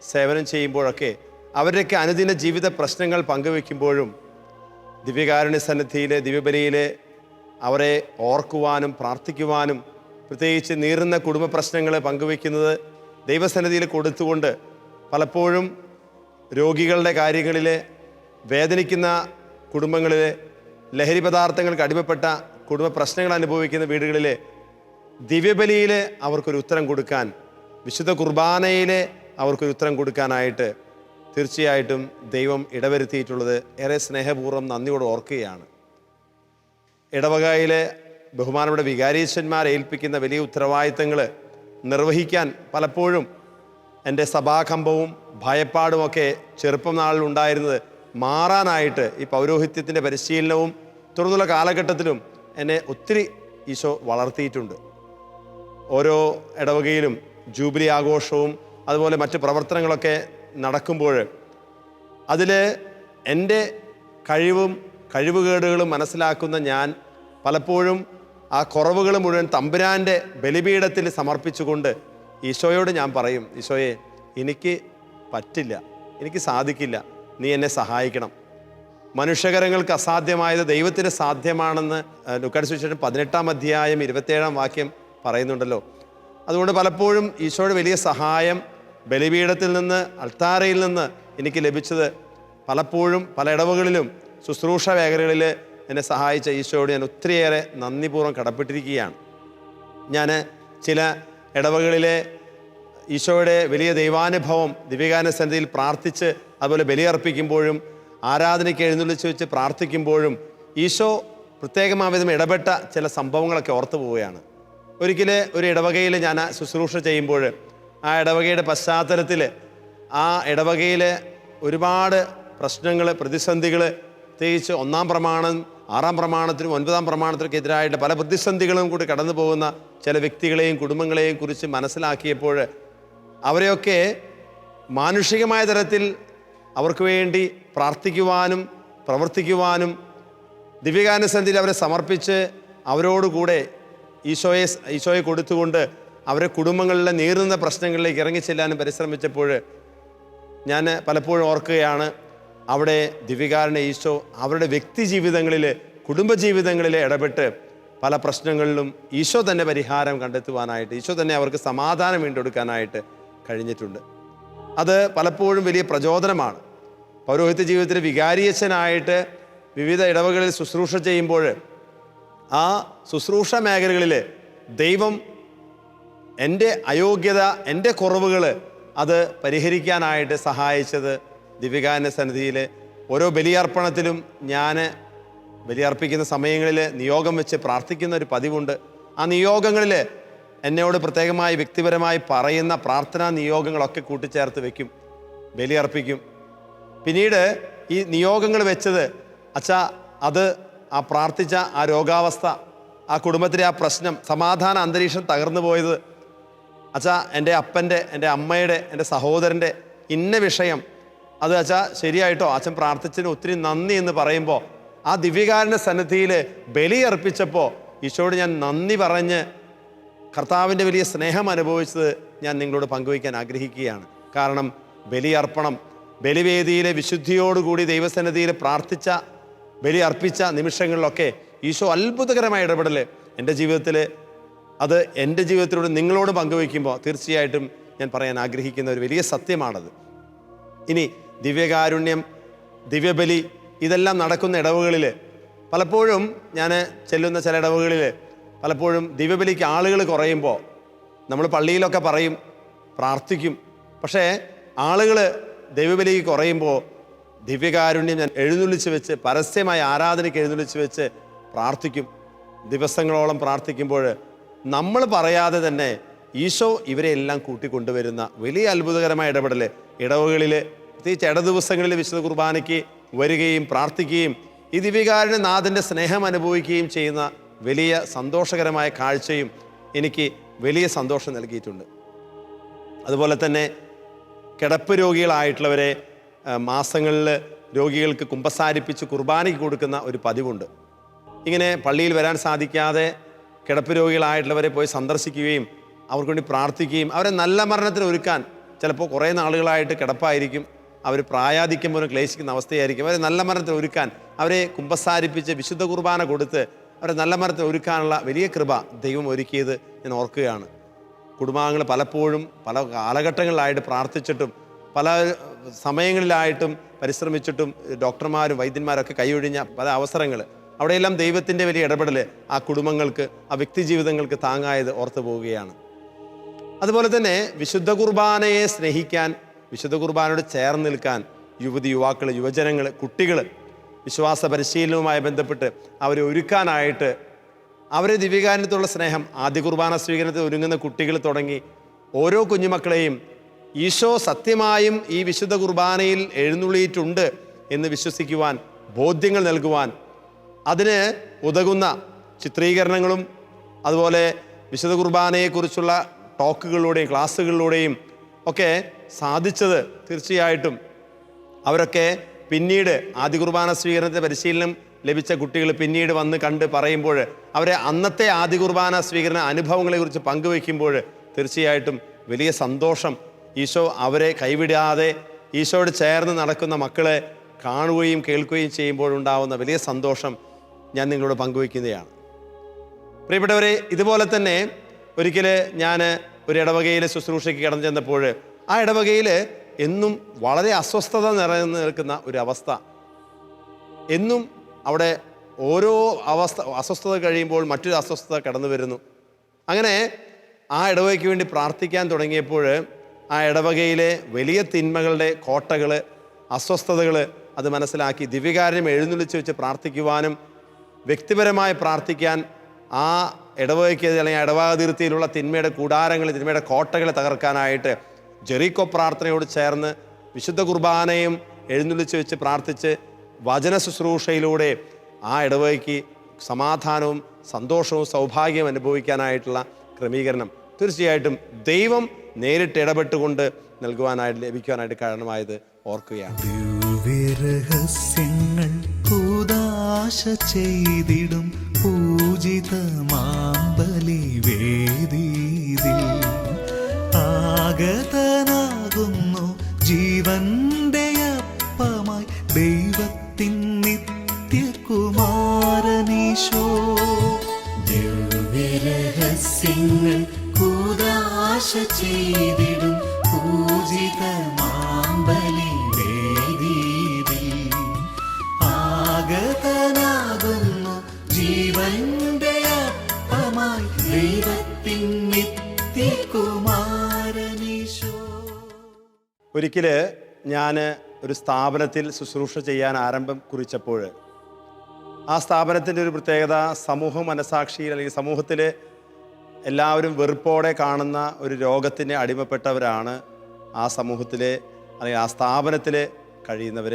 സേവനം ചെയ്യുമ്പോഴൊക്കെ അവരുടെയൊക്കെ അനുദിന ജീവിത പ്രശ്നങ്ങൾ പങ്കുവെക്കുമ്പോഴും ദിവ്യകാരുണ്യ സന്നിധിയിലെ ദിവ്യബലിയിൽ അവരെ ഓർക്കുവാനും പ്രാർത്ഥിക്കുവാനും പ്രത്യേകിച്ച് നീറുന്ന കുടുംബ പ്രശ്നങ്ങൾ പങ്കുവെക്കുന്നത് ദൈവസന്നിധിയിൽ കൊടുത്തുകൊണ്ട് പലപ്പോഴും രോഗികളുടെ കാര്യങ്ങളിൽ വേദനിക്കുന്ന കുടുംബങ്ങളിൽ ലഹരി പദാർത്ഥങ്ങൾക്ക് അടിമപ്പെട്ട കുടുംബ പ്രശ്നങ്ങൾ അനുഭവിക്കുന്ന വീടുകളിൽ ദിവ്യബലിയിൽ അവർക്കൊരു ഉത്തരം കൊടുക്കാൻ വിശുദ്ധ കുർബാനയിൽ അവർക്കൊരു ഉത്തരം കൊടുക്കാനായിട്ട് തീർച്ചയായിട്ടും ദൈവം ഇടവരുത്തിയിട്ടുള്ളത് ഏറെ സ്നേഹപൂർവം നന്ദിയോട് ഓർക്കുകയാണ്. ഇടവകയിലെ ബഹുമാനപ്പെട്ട വികാരീശന്മാരെ ഏൽപ്പിക്കുന്ന വലിയ ഉത്തരവാദിത്തങ്ങൾ നിർവഹിക്കാൻ പലപ്പോഴും എന്റെ സഭാകമ്പവും ഭയപ്പാടുമൊക്കെ ചെറുപ്പം നാളിൽ ഉണ്ടായിരുന്നത് മാറാനായിട്ട് ഈ പൗരോഹിത്യത്തിന്റെ പരിശീലനവും തുടർന്നുള്ള കാലഘട്ടത്തിലും എന്നെ ഒത്തിരി ഈശോ വളർത്തിയിട്ടുണ്ട്. ഓരോ ഇടവകയിലും ജൂബിലി ആഘോഷവും അതുപോലെ മറ്റ് പ്രവർത്തനങ്ങളൊക്കെ നടക്കുമ്പോൾ അതിൽ എന്റെ കഴിവും കഴിവുകേടുകളും മനസ്സിലാക്കുന്ന ഞാൻ പലപ്പോഴും ആ കുറവുകൾ മുഴുവൻ തമ്പുരാന്റെ ബലിപീഠത്തിൽ സമർപ്പിച്ചുകൊണ്ട് ഈശോയോട് ഞാൻ പറയും ഈശോയെ എനിക്ക് പറ്റില്ല എനിക്ക് സാധിക്കില്ല നീ എന്നെ സഹായിക്കണം. മനുഷ്യകരങ്ങൾക്ക് അസാധ്യമായത് ദൈവത്തിന് സാധ്യമാണെന്ന് ലുക്കാട് സുവിശേഷം പതിനെട്ടാം അധ്യായം ഇരുപത്തേഴാം വാക്യം പറയുന്നുണ്ടല്ലോ. അതുകൊണ്ട് പലപ്പോഴും ഈശോയുടെ വലിയ സഹായം ബലിപീഠത്തിൽ നിന്ന് അൾത്താരയിൽ നിന്ന് എനിക്ക് ലഭിച്ചത് പലപ്പോഴും പല ഇടവുകളിലും ശുശ്രൂഷ മേഖലകളിൽ എന്നെ സഹായിച്ച ഈശോയോട് ഞാൻ ഒത്തിരിയേറെ നന്ദിപൂർവം കടപ്പെട്ടിരിക്കുകയാണ്. ഞാൻ ചില ഇടവകളിലെ ഈശോയുടെ വലിയ ദൈവാനുഭവം ദിവ്യഗാന സന്നിധിയിൽ പ്രാർത്ഥിച്ച് അതുപോലെ ബലിയർപ്പിക്കുമ്പോഴും ആരാധനയ്ക്ക് എഴുന്നള്ളിച്ച് വെച്ച് പ്രാർത്ഥിക്കുമ്പോഴും ഈശോ പ്രത്യേകമാവിധം ഇടപെട്ട ചില സംഭവങ്ങളൊക്കെ ഓർത്തു പോവുകയാണ്. ഒരിക്കൽ ഒരു ഇടവകയിൽ ഞാൻ ശുശ്രൂഷ ചെയ്യുമ്പോൾ ആ ഇടവകയുടെ പശ്ചാത്തലത്തിൽ ആ ഇടവകയിൽ ഒരുപാട് പ്രശ്നങ്ങൾ പ്രതിസന്ധികൾ പ്രത്യേകിച്ച് ഒന്നാം പ്രമാണം ആറാം പ്രമാണത്തിനും ഒൻപതാം പ്രമാണത്തിനൊക്കെ എതിരായിട്ട് പല പ്രതിസന്ധികളും കൂടി കടന്നു പോകുന്ന ചില വ്യക്തികളെയും കുടുംബങ്ങളെയും കുറിച്ച് മനസ്സിലാക്കിയപ്പോൾ അവരെയൊക്കെ മാനുഷികമായ തരത്തിൽ അവർക്ക് വേണ്ടി പ്രാർത്ഥിക്കുവാനും പ്രവർത്തിക്കുവാനും ദിവ്യകാനസന്ധിയിൽ അവരെ സമർപ്പിച്ച് അവരോടുകൂടെ ഈശോയെ ഈശോയെ കൊടുത്തുകൊണ്ട് അവരെ കുടുംബങ്ങളിലെ നീറുന്ന പ്രശ്നങ്ങളിലേക്ക് ഇറങ്ങിച്ചെല്ലാനും പരിശ്രമിച്ചപ്പോൾ ഞാൻ പലപ്പോഴും ഓർക്കുകയാണ് അവിടെ ദിവ്യകാരനെ ഈശോ അവരുടെ വ്യക്തി ജീവിതങ്ങളിൽ കുടുംബജീവിതങ്ങളിൽ ഇടപെട്ട് പല പ്രശ്നങ്ങളിലും ഈശോ തന്നെ പരിഹാരം കണ്ടെത്തുവാനായിട്ട് ഈശോ തന്നെ അവർക്ക് സമാധാനം വീണ്ടെടുക്കാനായിട്ട് കഴിഞ്ഞിട്ടുണ്ട്. അത് പലപ്പോഴും വലിയ പ്രചോദനമാണ്. പൗരോഹിത്യ ജീവിതത്തിൽ വികാരിയച്ഛനായിട്ട് വിവിധ ഇടവകളിൽ ശുശ്രൂഷ ചെയ്യുമ്പോൾ ആ ശുശ്രൂഷ മേഖലകളിൽ ദൈവം എന്റെ അയോഗ്യത എന്റെ കുറവുകൾ അത് പരിഹരിക്കാനായിട്ട് സഹായിച്ചത് ദിവികാന സന്നിധിയിൽ ഓരോ ബലിയർപ്പണത്തിലും ഞാൻ ബലിയർപ്പിക്കുന്ന സമയങ്ങളിൽ നിയോഗം വെച്ച് പ്രാർത്ഥിക്കുന്ന ഒരു പതിവുണ്ട്. ആ നിയോഗങ്ങളിൽ എന്നോട് പ്രത്യേകമായി വ്യക്തിപരമായി പറയുന്ന പ്രാർത്ഥനാ നിയോഗങ്ങളൊക്കെ കൂട്ടിച്ചേർത്ത് വെക്കും ബലിയർപ്പിക്കും. പിന്നീട് ഈ നിയോഗങ്ങൾ വെച്ചത് അച്ഛാ അത് ആ പ്രാർത്ഥിച്ച ആ രോഗാവസ്ഥ ആ കുടുംബത്തിലെ ആ പ്രശ്നം സമാധാന അന്തരീക്ഷം തകർന്നു പോയത് അച്ഛാ എന്റെ അപ്പന്റെ എന്റെ അമ്മയുടെ എന്റെ സഹോദരന്റെ ഇന്ന വിഷയം. അത് അച്ഛാ ശരിയായിട്ടോ? അച്ഛൻ പ്രാർത്ഥിച്ചതിന് ഒത്തിരി നന്ദി എന്ന് പറയുമ്പോൾ ആ ദിവ്യകാരന്റെ സന്നിധിയിൽ ബലിയർപ്പിച്ചപ്പോൾ ഈശോയോട് ഞാൻ നന്ദി പറഞ്ഞ് കർത്താവിന്റെ വലിയ സ്നേഹം അനുഭവിച്ചത് ഞാൻ നിങ്ങളോട് പങ്കുവയ്ക്കാൻ ആഗ്രഹിക്കുകയാണ്. കാരണം ബലിയർപ്പണം ബലിവേദിയിലെ വിശുദ്ധിയോടുകൂടി ദൈവസന്നിധിയിൽ പ്രാർത്ഥിച്ച ബലി അർപ്പിച്ച നിമിഷങ്ങളിലൊക്കെ ഈശോ അത്ഭുതകരമായ ഇടപെടൽ എന്റെ ജീവിതത്തിൽ അത് എന്റെ ജീവിതത്തിലൂടെ നിങ്ങളോട് പങ്കുവയ്ക്കുമ്പോൾ തീർച്ചയായിട്ടും ഞാൻ പറയാൻ ആഗ്രഹിക്കുന്ന ഒരു വലിയ സത്യമാണത്. ഇനി ദിവ്യകാരുണ്യം ദിവ്യബലി ഇതെല്ലാം നടക്കുന്ന ഇടവുകളിൽ പലപ്പോഴും ഞാൻ ചെല്ലുന്ന ചില ഇടവുകളിൽ പലപ്പോഴും ദിവ്യബലിക്ക് ആളുകൾ കുറയുമ്പോൾ നമ്മൾ പള്ളിയിലൊക്കെ പറയും പ്രാർത്ഥിക്കും. പക്ഷേ ആളുകൾ ദൈവബലിക്ക് കുറയുമ്പോൾ ദിവ്യകാരുണ്യം ഞാൻ എഴുന്നള്ളിച്ച് വെച്ച് പരസ്യമായ ആരാധനയ്ക്ക് എഴുന്നള്ളിച്ച് വെച്ച് പ്രാർത്ഥിക്കും. ദിവസങ്ങളോളം പ്രാർത്ഥിക്കുമ്പോൾ നമ്മൾ പറയാതെ തന്നെ ഈശോ ഇവരെ എല്ലാം കൂട്ടിക്കൊണ്ടുവരുന്ന വലിയ അത്ഭുതകരമായ ഇടപെടൽ ഇടവുകളിൽ പ്രത്യേകിച്ച് ഇട ദിവസങ്ങളിൽ വിശുദ്ധ കുർബാനയ്ക്ക് വരികയും പ്രാർത്ഥിക്കുകയും ഈ ദിവ്യകാരുണ്യ നാഥന്റെ സ്നേഹം അനുഭവിക്കുകയും ചെയ്യുന്ന വലിയ സന്തോഷകരമായ കാഴ്ചയും എനിക്ക് വലിയ സന്തോഷം നൽകിയിട്ടുണ്ട്. അതുപോലെ തന്നെ കിടപ്പ് രോഗികളായിട്ടുള്ളവരെ മാസങ്ങളിൽ രോഗികൾക്ക് കുമ്പസാരിപ്പിച്ച് കുർബാനയ്ക്ക് കൊടുക്കുന്ന ഒരു പതിവുണ്ട്. ഇങ്ങനെ പള്ളിയിൽ വരാൻ സാധിക്കാതെ കിടപ്പ് രോഗികളായിട്ടുള്ളവരെ പോയി സന്ദർശിക്കുകയും അവർക്ക് വേണ്ടി പ്രാർത്ഥിക്കുകയും അവരെ നല്ല മരണത്തിന് ഒരുക്കാൻ ചിലപ്പോൾ കുറേ നാളുകളായിട്ട് കിടപ്പായിരിക്കും. അവർ പ്രായാധിക്യം പോലും ക്ലേശിക്കുന്ന അവസ്ഥയായിരിക്കും. അവരെ നല്ല മരണത്തിന് ഒരുക്കാൻ അവരെ കുമ്പസാരിപ്പിച്ച് വിശുദ്ധ കുർബാന കൊടുത്ത് അവരെ നല്ല മരണത്തിന് ഒരുക്കാനുള്ള വലിയ കൃപ ദൈവം ഒരുക്കിയത് ഞാൻ ഓർക്കുകയാണ്. കുടുംബാംഗങ്ങൾ പലപ്പോഴും പല കാലഘട്ടങ്ങളിലായിട്ട് പ്രാർത്ഥിച്ചിട്ടും പല സമയങ്ങളിലായിട്ടും പരിശ്രമിച്ചിട്ടും ഡോക്ടർമാരും വൈദ്യന്മാരൊക്കെ കൈയൊഴിഞ്ഞ പല അവസരങ്ങൾ അവിടെയെല്ലാം ദൈവത്തിന്റെ വലിയ ഇടപെടൽ ആ കുടുംബങ്ങൾക്ക് ആ വ്യക്തി ജീവിതങ്ങൾക്ക് താങ്ങായത് ഓർത്തു പോവുകയാണ്. അതുപോലെ തന്നെ വിശുദ്ധ കുർബാനയെ സ്നേഹിക്കാൻ വിശുദ്ധ കുർബാനയോട് ചേർന്ന് നിൽക്കാൻ യുവതി യുവാക്കൾ യുവജനങ്ങൾ കുട്ടികൾ വിശ്വാസ പരിശീലനവുമായി ബന്ധപ്പെട്ട് അവരെ ഒരുക്കാനായിട്ട് അവരെ ദിവ്യകാരണത്തോടുള്ള സ്നേഹം ആദ്യ കുർബാന സ്വീകരണത്തിൽ ഒരുങ്ങുന്ന കുട്ടികൾ തുടങ്ങി ഓരോ കുഞ്ഞുമക്കളെയും ഈശോ സത്യമായും ഈ വിശുദ്ധ കുർബാനയിൽ എഴുന്നള്ളിയിട്ടുണ്ട് എന്ന് വിശ്വസിക്കുവാൻ ബോധ്യങ്ങൾ നൽകുവാൻ അതിന് ഉതകുന്ന ചിത്രീകരണങ്ങളും അതുപോലെ വിശുദ്ധ കുർബാനയെക്കുറിച്ചുള്ള ടോക്കുകളിലൂടെയും ക്ലാസ്സുകളിലൂടെയും ഒക്കെ സാധിച്ചത് തീർച്ചയായിട്ടും അവരൊക്കെ പിന്നീട് ആദ്യ കുർബാന സ്വീകരണത്തെ പരിശീലനം ലഭിച്ച കുട്ടികൾ പിന്നീട് വന്ന് കണ്ട് പറയുമ്പോൾ അവരെ അന്നത്തെ ആദ്യ കുർബാന സ്വീകരണ അനുഭവങ്ങളെക്കുറിച്ച് പങ്കുവയ്ക്കുമ്പോൾ തീർച്ചയായിട്ടും വലിയ സന്തോഷം ഈശോ അവരെ കൈവിടാതെ ഈശോയോട് ചേർന്ന് നടക്കുന്ന മക്കളെ കാണുകയും കേൾക്കുകയും ചെയ്യുമ്പോഴുണ്ടാവുന്ന വലിയ സന്തോഷം ഞാൻ നിങ്ങളോട് പങ്കുവയ്ക്കുന്നതാണ്. പ്രിയപ്പെട്ടവരെ ഇതുപോലെ തന്നെ ഒരിക്കൽ ഞാൻ ഒരു ഇടവകയിൽ ശുശ്രൂഷയ്ക്ക് കടന്നു ചെന്നപ്പോൾ ആ ഇടവകയിൽ എന്നും വളരെ അസ്വസ്ഥത നിറഞ്ഞു നിൽക്കുന്ന ഒരു അവസ്ഥ. എന്നും അവിടെ ഓരോ അവസ്ഥ അസ്വസ്ഥത കഴിയുമ്പോൾ മറ്റൊരു അസ്വസ്ഥത കടന്നു വരുന്നു. അങ്ങനെ ആ ഇടവകയ്ക്ക് വേണ്ടി പ്രാർത്ഥിക്കാൻ തുടങ്ങിയപ്പോൾ ആ ഇടവകയിലെ വലിയ തിന്മകളുടെ കോട്ടകൾ അസ്വസ്ഥതകൾ അത് മനസ്സിലാക്കി ദിവ്യകാര്യം എഴുന്നള്ളിച്ച് വെച്ച് പ്രാർത്ഥിക്കുവാനും വ്യക്തിപരമായി പ്രാർത്ഥിക്കാൻ ആ ഇടവകയ്ക്ക് അല്ലെങ്കിൽ ഇടവകതിർത്തിയിലുള്ള തിന്മയുടെ കൂടാരങ്ങളെ തിന്മയുടെ കോട്ടകളെ തകർക്കാനായിട്ട് ജെറീക്കോ പ്രാർത്ഥനയോട് ചേർന്ന് വിശുദ്ധ കുർബാനയും എഴുന്നള്ളിച്ച് വെച്ച് പ്രാർത്ഥിച്ച് വചന ശുശ്രൂഷയിലൂടെ ആ ഇടവകയ്ക്ക് സമാധാനവും സന്തോഷവും സൗഭാഗ്യവും അനുഭവിക്കാനായിട്ടുള്ള ക്രമീകരണം തീർച്ചയായിട്ടും ദൈവം നേരിട്ട് ഇടപെട്ടുകൊണ്ട് നൽകുവാനായിട്ട് ലഭിക്കുവാനായിട്ട് കാരണമായത് ഓർക്കുകയാണ്. കൂതാശ ചെയ്തിടും പൂജിത മാമ്പലി വേദീതിൽ ആഗതനാകുന്നു ജീവന്റെ അപ്പമായി ദൈവത്തിൻ നിത്യകുമാരനീശോ. ദിവ്യരഹസ്യങ്ങൾ കൂതാശ ചെയ്തിടും പൂജിത ഒരിക്കൽ ഞാൻ ഒരു സ്ഥാപനത്തിൽ ശുശ്രൂഷ ചെയ്യാൻ ആരംഭം കുറിച്ചപ്പോൾ ആ സ്ഥാപനത്തിന്റെ ഒരു പ്രത്യേകത സമൂഹ മനസാക്ഷിയിൽ അല്ലെങ്കിൽ സമൂഹത്തിൽ എല്ലാവരും വെറുപ്പോടെ കാണുന്ന ഒരു രോഗത്തിന് അടിമപ്പെട്ടവരാണ് ആ സമൂഹത്തിലെ അല്ലെങ്കിൽ ആ സ്ഥാപനത്തിൽ കഴിയുന്നവർ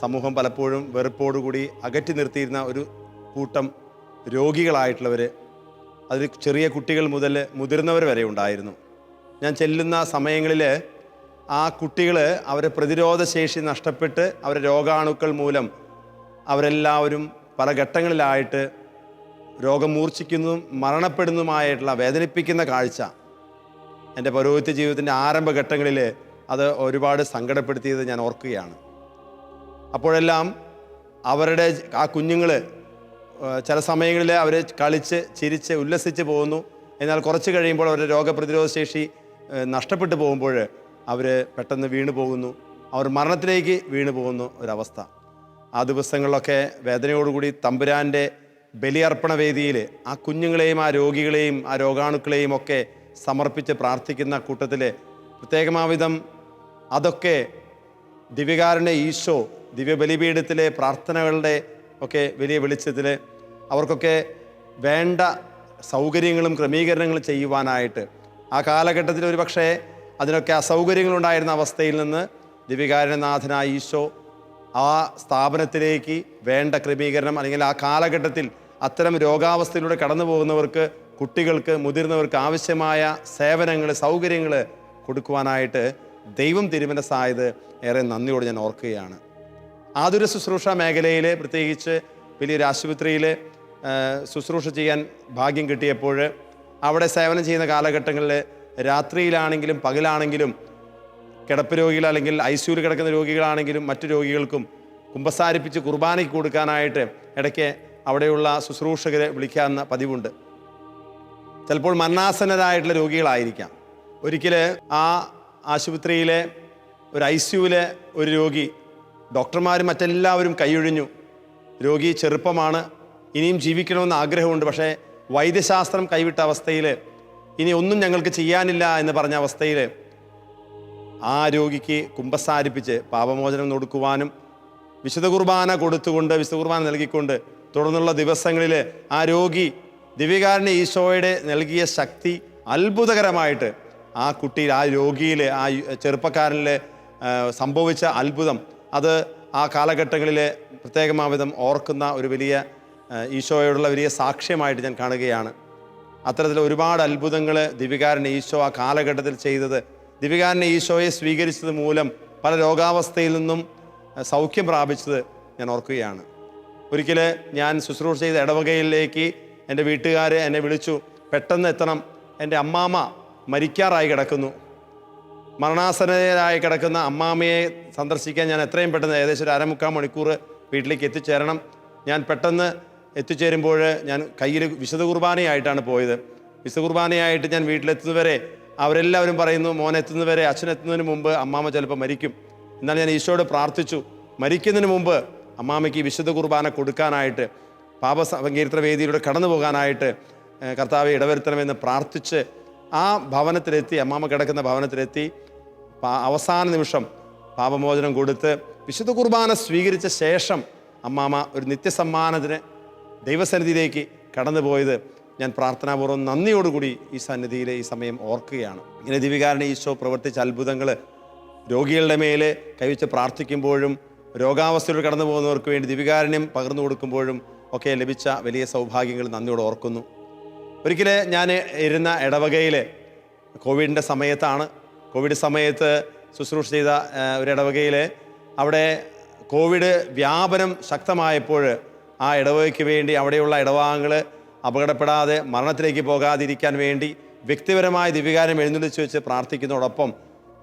സമൂഹം പലപ്പോഴും വെറുപ്പോടുകൂടി അകറ്റി നിർത്തിയിരുന്ന ഒരു കൂട്ടം രോഗികളായിട്ടുള്ളവർ അതിൽ ചെറിയ കുട്ടികൾ മുതൽ മുതിർന്നവർ വരെ ഉണ്ടായിരുന്നു. ഞാൻ ചെല്ലുന്ന സമയങ്ങളിൽ ആ കുട്ടികൾ അവരെ പ്രതിരോധ ശേഷി നഷ്ടപ്പെട്ട് അവരെ രോഗാണുക്കൾ മൂലം അവരെല്ലാവരും പല ഘട്ടങ്ങളിലായിട്ട് രോഗം മൂർച്ഛിക്കുന്നതും മരണപ്പെടുന്നതുമായിട്ടുള്ള വേദനിപ്പിക്കുന്ന കാഴ്ച എന്റെ പൗരോഹിത്യ ജീവിതത്തിന്റെ ആരംഭഘട്ടങ്ങളിൽ അത് ഒരുപാട് സങ്കടപ്പെടുത്തിയത് ഞാൻ ഓർക്കുകയാണ്. അപ്പോഴെല്ലാം അവരുടെ ആ കുഞ്ഞുങ്ങൾ ചില സമയങ്ങളിൽ അവർ കളിച്ച് ചിരിച്ച് ഉല്ലസിച്ച് പോകുന്നു. എന്നാൽ കുറച്ച് കഴിയുമ്പോൾ അവരുടെ രോഗപ്രതിരോധ ശേഷി നഷ്ടപ്പെട്ടു പോകുമ്പോൾ അവർ പെട്ടെന്ന് വീണു പോകുന്നു. അവർ മരണത്തിലേക്ക് വീണു പോകുന്ന ഒരവസ്ഥ. ആ ദിവസങ്ങളിലൊക്കെ വേദനയോടുകൂടി തമ്പുരാന്റെ ബലിയർപ്പണ വേദിയിൽ ആ കുഞ്ഞുങ്ങളെയും ആ രോഗികളെയും ആ രോഗാണുക്കളെയും ഒക്കെ സമർപ്പിച്ച് പ്രാർത്ഥിക്കുന്ന കൂട്ടത്തിൽ പ്രത്യേകമാവിധം അതൊക്കെ ദിവ്യകാരുണ്യ ഈശോ ദിവ്യബലിപീഠത്തിലെ പ്രാർത്ഥനകളുടെ ഒക്കെ വലിയ വെളിച്ചത്തിൽ അവർക്കൊക്കെ വേണ്ട സൗകര്യങ്ങളും ക്രമീകരണങ്ങളും ചെയ്യുവാനായിട്ട്. ആ കാലഘട്ടത്തിൽ ഒരു പക്ഷേ അതിനൊക്കെ അസൗകര്യങ്ങളുണ്ടായിരുന്ന അവസ്ഥയിൽ നിന്ന് ദിവ്യകാരുണ്യനാഥനായ ഈശോ ആ സ്ഥാപനത്തിലേക്ക് വേണ്ട ക്രമീകരണം അല്ലെങ്കിൽ ആ കാലഘട്ടത്തിൽ അത്തരം രോഗാവസ്ഥയിലൂടെ കടന്നു പോകുന്നവർക്ക് കുട്ടികൾക്ക് മുതിർന്നവർക്ക് ആവശ്യമായ സേവനങ്ങൾ സൗകര്യങ്ങൾ കൊടുക്കുവാനായിട്ട് ദൈവം തിരുമനസായത് ഏറെ നന്ദിയോട് ഞാൻ ഓർക്കുകയാണ്. ആതുര ശുശ്രൂഷ മേഖലയിൽ പ്രത്യേകിച്ച് വലിയൊരു ആശുപത്രിയിൽ ശുശ്രൂഷ ചെയ്യാൻ ഭാഗ്യം കിട്ടിയപ്പോൾ അവിടെ സേവനം ചെയ്യുന്ന കാലഘട്ടങ്ങളിൽ രാത്രിയിലാണെങ്കിലും പകലാണെങ്കിലും കിടപ്പ് രോഗികൾ അല്ലെങ്കിൽ ഐ സിയുയിൽ കിടക്കുന്ന രോഗികളാണെങ്കിലും മറ്റു രോഗികൾക്കും കുമ്പസാരിപ്പിച്ച് കുർബാനയ്ക്ക് കൊടുക്കാനായിട്ട് ഇടയ്ക്ക് അവിടെയുള്ള ശുശ്രൂഷകരെ വിളിക്കാവുന്ന പതിവുണ്ട്. ചിലപ്പോൾ മരണാസന്നരായിട്ടുള്ള രോഗികളായിരിക്കാം. ഒരിക്കൽ ആ ആശുപത്രിയിലെ ഒരു ഐ സിയുവിലെ ഒരു രോഗി ഡോക്ടർമാരും മറ്റെല്ലാവരും കൈയൊഴിഞ്ഞു. രോഗി ചെറുപ്പമാണ് ഇനിയും ജീവിക്കണമെന്ന് ആഗ്രഹമുണ്ട് പക്ഷേ വൈദ്യശാസ്ത്രം കൈവിട്ട അവസ്ഥയിൽ ഇനി ഒന്നും ഞങ്ങൾക്ക് ചെയ്യാനില്ല എന്ന് പറഞ്ഞ അവസ്ഥയിൽ ആ രോഗിക്ക് കുമ്പസാരിപ്പിച്ച് പാപമോചനം കൊടുക്കുവാനും വിശുദ്ധ കുർബാന കൊടുത്തുകൊണ്ട് വിശുദ്ധ കുർബാന നൽകിക്കൊണ്ട് തുടർന്നുള്ള ദിവസങ്ങളിൽ ആ രോഗി ദിവ്യകാരന് ഈശോയുടെ നൽകിയ ശക്തി അത്ഭുതകരമായിട്ട് ആ കുട്ടിയിൽ ആ രോഗിയിൽ ആ ചെറുപ്പക്കാരനിൽ സംഭവിച്ച അത്ഭുതം അത് ആ കാലഘട്ടങ്ങളിൽ പ്രത്യേകമാവിധം ഓർക്കുന്ന ഒരു വലിയ ഈശോയോടുള്ള വലിയ സാക്ഷ്യമായിട്ട് ഞാൻ കാണുകയാണ്. അത്തരത്തിൽ ഒരുപാട് അത്ഭുതങ്ങൾ ദിവികാരനെ ഈശോ ആ കാലഘട്ടത്തിൽ ചെയ്തത്. ദിവികാരനെ ഈശോയെ സ്വീകരിച്ചത് മൂലം പല രോഗാവസ്ഥയിൽ നിന്നും സൗഖ്യം പ്രാപിച്ചത് ഞാൻ ഓർക്കുകയാണ്. ഒരിക്കൽ ഞാൻ ശുശ്രൂഷ ചെയ്ത ഇടവകയിലേക്ക് എന്റെ വീട്ടുകാർ എന്നെ വിളിച്ചു. പെട്ടെന്ന് എത്തണം. എന്റെ അമ്മാമ്മ മരിക്കാറായി കിടക്കുന്നു. മരണാസന്നരായി കിടക്കുന്ന അമ്മാമ്മയെ സന്ദർശിക്കാൻ ഞാൻ എത്രയും പെട്ടെന്ന് ഏകദേശം ഒരു അരമുക്കാൽ മണിക്കൂർ വീട്ടിലേക്ക് എത്തിച്ചേരണം. ഞാൻ പെട്ടെന്ന് എത്തിച്ചേരുമ്പോൾ ഞാൻ കയ്യിൽ വിശുദ്ധ കുർബാനയായിട്ടാണ് പോയത്. വിശുദ്ധ കുർബാനയായിട്ട് ഞാൻ വീട്ടിലെത്തുന്നവരെ അവരെല്ലാവരും പറയുന്നു മോനെത്തുന്നവരെ അച്ഛനെത്തുന്നതിന് മുമ്പ് അമ്മാമ്മ ചിലപ്പോൾ മരിക്കും. എന്നാൽ ഞാൻ ഈശോയോട് പ്രാർത്ഥിച്ചു മരിക്കുന്നതിന് മുമ്പ് അമ്മാമ്മയ്ക്ക് വിശുദ്ധ കുർബാന കൊടുക്കാനായിട്ട് പാപ വേദിയിലൂടെ കടന്നു പോകാനായിട്ട് കർത്താവ് ഇടവരുത്തണമെന്ന് പ്രാർത്ഥിച്ച് ആ ഭവനത്തിലെത്തി അമ്മാമ്മ കിടക്കുന്ന ഭവനത്തിലെത്തി. അവസാന നിമിഷം പാപമോചനം കൊടുത്ത് വിശുദ്ധ കുർബാന സ്വീകരിച്ച ശേഷം അമ്മാമ ഒരു നിത്യസമ്മാനത്തിന് ദൈവസന്നിധിയിലേക്ക് കടന്നുപോയത് ഞാൻ പ്രാർത്ഥനാപൂർവം നന്ദിയോടുകൂടി ഈ സന്നിധിയിലെ ഈ സമയം ഓർക്കുകയാണ്. ഇങ്ങനെ ദിവികാരൻ ഈശോ പ്രവർത്തിച്ച അത്ഭുതങ്ങൾ രോഗികളുടെ മേലെ കൈവച്ച് പ്രാർത്ഥിക്കുമ്പോഴും രോഗാവസ്ഥയിൽ കടന്നു പോകുന്നവർക്ക് വേണ്ടി ദിവികാരണ്യം പകർന്നു കൊടുക്കുമ്പോഴും ഒക്കെ ലഭിച്ച വലിയ സൗഭാഗ്യങ്ങൾ നന്ദിയോട് ഓർക്കുന്നു. ഒരിക്കൽ ഞാൻ ഇരുന്ന ഇടവകയിൽ കോവിഡിന്റെ സമയത്താണ് കോവിഡ് സമയത്ത് ശുശ്രൂഷ ചെയ്ത ഒരു ഇടവകയിൽ അവിടെ കോവിഡ് വ്യാപനം ശക്തമായപ്പോൾ ആ ഇടവകയ്ക്ക് വേണ്ടി അവിടെയുള്ള ഇടവാങ്ങൾ അപകടപ്പെടാതെ മരണത്തിലേക്ക് പോകാതിരിക്കാൻ വേണ്ടി വ്യക്തിപരമായ ദിവികാരം എഴുന്നള്ളിച്ച് വെച്ച് പ്രാർത്ഥിക്കുന്നതോടൊപ്പം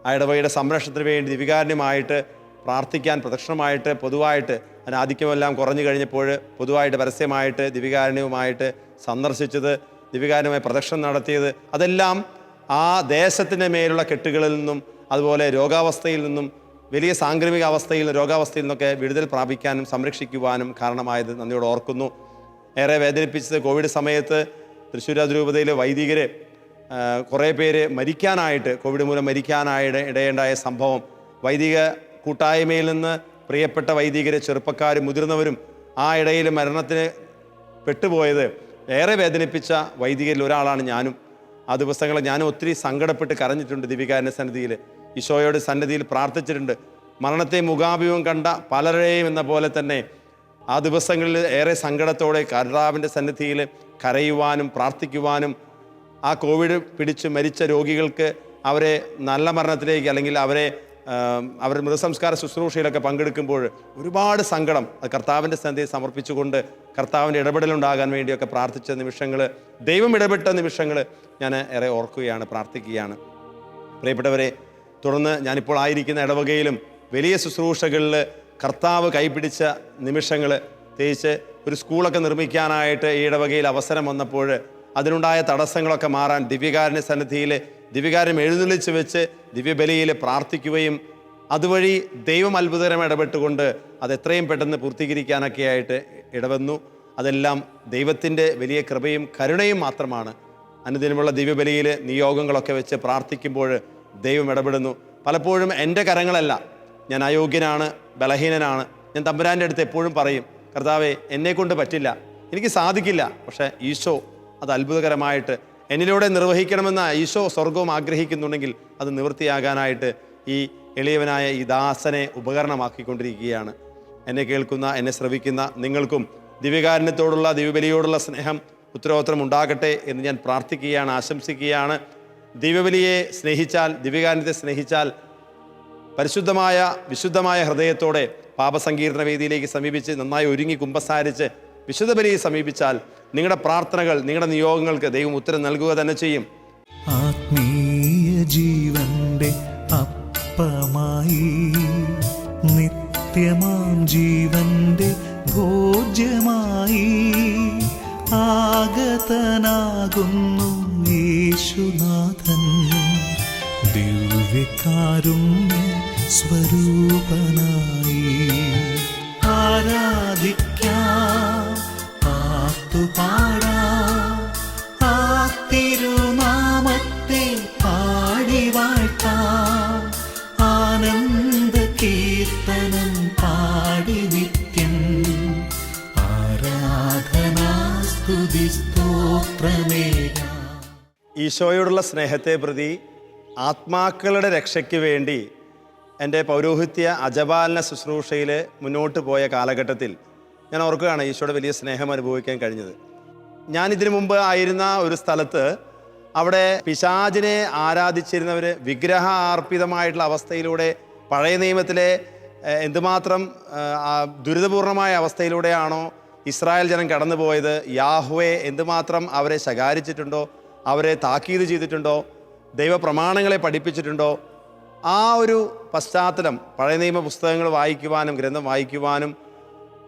ആ ഇടവകയുടെ സംരക്ഷണത്തിന് വേണ്ടി ദിവികാരനുമായിട്ട് പ്രാർത്ഥിക്കാൻ പ്രദക്ഷിണമായിട്ട് പൊതുവായിട്ട് അതിന് ആധിക്യമെല്ലാം കുറഞ്ഞു കഴിഞ്ഞപ്പോൾ പൊതുവായിട്ട് പരസ്യമായിട്ട് ദിവികാരനുമായിട്ട് സന്ദർശിച്ചത് ദിവികാരനുമായി പ്രദക്ഷിണം നടത്തിയത് അതെല്ലാം ആ ദേശത്തിന്റെ മേലുള്ള കെട്ടുകളിൽ നിന്നും അതുപോലെ രോഗാവസ്ഥയിൽ നിന്നും വലിയ സാംക്രമിക അവസ്ഥയിൽ രോഗാവസ്ഥയിൽ നിന്നൊക്കെ വിടുതൽ പ്രാപിക്കാനും സംരക്ഷിക്കുവാനും കാരണമായത് നന്ദിയോട് ഓർക്കുന്നു. ഏറെ വേദനിപ്പിച്ചത് കോവിഡ് സമയത്ത് തൃശ്ശൂർ അതിരൂപതയിലെ വൈദികർ കുറേ പേര് മരിക്കാനായിട്ട് കോവിഡ് മൂലം മരിക്കാനായിട്ട് ഇടയുണ്ടായ സംഭവം. വൈദിക കൂട്ടായ്മയിൽ നിന്ന് പ്രിയപ്പെട്ട വൈദികരെ ചെറുപ്പക്കാരും മുതിർന്നവരും ആ ഇടയിൽ മരണത്തിന് പെട്ടുപോയത് ഏറെ വേദനിപ്പിച്ച വൈദികരിൽ ഒരാളാണ് ഞാനും. ആ ദിവസങ്ങൾ ഞാൻ ഒത്തിരി സങ്കടപ്പെട്ട് കരഞ്ഞിട്ടുണ്ട് ദിവികാരന്റെ സന്നിധിയിൽ ഈശോയോട് സന്നിധിയിൽ പ്രാർത്ഥിച്ചിട്ടുണ്ട്. മരണത്തെ മുഖാഭിമുഖം കണ്ട പലരെയും എന്ന പോലെ തന്നെ ആ ദിവസങ്ങളിൽ ഏറെ സങ്കടത്തോടെ കർത്താവിന്റെ സന്നിധിയിൽ കരയുവാനും പ്രാർത്ഥിക്കുവാനും ആ കോവിഡ് പിടിച്ച് മരിച്ച രോഗികൾക്ക് അവരെ നല്ല മരണത്തിലേക്ക് അല്ലെങ്കിൽ അവരെ അവർ മൃതസംസ്കാര ശുശ്രൂഷയിലൊക്കെ പങ്കെടുക്കുമ്പോൾ ഒരുപാട് സങ്കടം അത് കർത്താവിന്റെ സന്ധ്യയെ സമർപ്പിച്ചുകൊണ്ട് കർത്താവിന്റെ ഇടപെടലുണ്ടാകാൻ വേണ്ടിയൊക്കെ പ്രാർത്ഥിച്ച നിമിഷങ്ങൾ ദൈവം ഇടപെട്ട നിമിഷങ്ങൾ ഞാൻ ഏറെ ഓർക്കുകയാണ് പ്രാർത്ഥിക്കുകയാണ്. പ്രിയപ്പെട്ടവരെ തുടർന്ന് ഞാനിപ്പോൾ ആയിരിക്കുന്ന ഇടവകയിലും വലിയ ശുശ്രൂഷകളിൽ കർത്താവ് കൈപിടിച്ച നിമിഷങ്ങൾ തേച്ച് ഒരു സ്കൂളൊക്കെ നിർമ്മിക്കാനായിട്ട് ഈ ഇടവകയിൽ അവസരം വന്നപ്പോൾ അതിനുണ്ടായ തടസ്സങ്ങളൊക്കെ മാറാൻ ദിവ്യകാരുണ്യ സന്നിധിയിൽ ദിവ്യകാരം എഴുന്നള്ളിച്ച് വെച്ച് ദിവ്യബലിയിൽ പ്രാർത്ഥിക്കുകയും അതുവഴി ദൈവം അത്ഭുതകരം ഇടപെട്ടുകൊണ്ട് അത് എത്രയും പെട്ടെന്ന് പൂർത്തീകരിക്കാനൊക്കെ ആയിട്ട് ഇടവന്നു. അതെല്ലാം ദൈവത്തിന്റെ വലിയ കൃപയും കരുണയും മാത്രമാണ്. അനുദിനമുള്ള ദിവ്യബലിയിൽ നിയോഗങ്ങളൊക്കെ വെച്ച് പ്രാർത്ഥിക്കുമ്പോൾ ദൈവം ഇടപെടുന്നു. പലപ്പോഴും എന്റെ കരങ്ങളല്ല ഞാൻ അയോഗ്യനാണ് ബലഹീനനാണ്. ഞാൻ തമ്പുരാന്റെ അടുത്ത് എപ്പോഴും പറയും കർത്താവെ എന്നെക്കൊണ്ട് പറ്റില്ല എനിക്ക് സാധിക്കില്ല പക്ഷേ ഈശോ അത് അത്ഭുതകരമായിട്ട് എന്നിലൂടെ നിർവഹിക്കണമെന്ന ഈശോ സ്വർഗവും ആഗ്രഹിക്കുന്നുണ്ടെങ്കിൽ അത് നിവൃത്തിയാകാനായിട്ട് ഈ എളിയവനായ ഈ ദാസനെ ഉപകരണമാക്കിക്കൊണ്ടിരിക്കുകയാണ്. എന്നെ കേൾക്കുന്ന എന്നെ ശ്രവിക്കുന്ന നിങ്ങൾക്കും ദിവ്യകാരുണ്യത്തോടുള്ള ദിവ്യബലിയോടുള്ള സ്നേഹം ഉത്തരവാദിത്വം ഉണ്ടാകട്ടെ എന്ന് ഞാൻ പ്രാർത്ഥിക്കുകയാണ് ആശംസിക്കുകയാണ്. ദിവ്യബലിയെ സ്നേഹിച്ചാൽ ദിവ്യകാരുണ്യത്തെ സ്നേഹിച്ചാൽ പരിശുദ്ധമായ വിശുദ്ധമായ ഹൃദയത്തോടെ പാപസങ്കീർണ വേദിയിലേക്ക് സമീപിച്ച് നന്നായി ഒരുങ്ങി കുമ്പസാരിച്ച് വിശുദ്ധ ബലിയെ സമീപിച്ചാൽ നിങ്ങളുടെ പ്രാർത്ഥനകൾ നിങ്ങളുടെ നിയോഗങ്ങൾക്ക് ദൈവം ഉത്തരം നൽകുക തന്നെ ചെയ്യും. ആത്മീയ ജീവന്റെ അപ്പമായി നിത്യമാം ജീവന്റെ ഭോജ്യമായി ആഗതനാകുന്നു യേശുനാഥൻ. ദിവ്യകാരുണ്യ സ്വരൂപനായി ആരാധിക്കാം ആ പാടി ആനന്ദ കീർത്തനം പാടി ഈശോയോടുള്ള സ്നേഹത്തെ പ്രതി ആത്മാക്കളുടെ രക്ഷയ്ക്ക് വേണ്ടി എന്റെ പൗരോഹിത്യ അജപാലന ശുശ്രൂഷയിൽ മുന്നോട്ട് പോയ കാലഘട്ടത്തിൽ ഞാൻ ഓർക്കുകയാണ് ഈശോയുടെ വലിയ സ്നേഹം അനുഭവിക്കാൻ കഴിഞ്ഞത്. ഞാൻ ഇതിനു മുമ്പ് ആയിരുന്ന ഒരു സ്ഥലത്ത് അവിടെ പിശാജിനെ ആരാധിച്ചിരുന്നവർ വിഗ്രഹ ആർപ്പിതമായിട്ടുള്ള അവസ്ഥയിലൂടെ പഴയ നിയമത്തിലെ എന്തുമാത്രം ദുരിതപൂർണമായ അവസ്ഥയിലൂടെയാണോ ഇസ്രായേൽ ജനം കടന്നുപോയത് യാഹ്വെ എന്തുമാത്രം അവരെ ശകാരിച്ചിട്ടുണ്ടോ അവരെ താക്കീത് ചെയ്തിട്ടുണ്ടോ ദൈവപ്രമാണങ്ങളെ പഠിപ്പിച്ചിട്ടുണ്ടോ ആ ഒരു പശ്ചാത്തലം പഴയ നിയമ പുസ്തകങ്ങൾ വായിക്കുവാനും ഗ്രന്ഥം വായിക്കുവാനും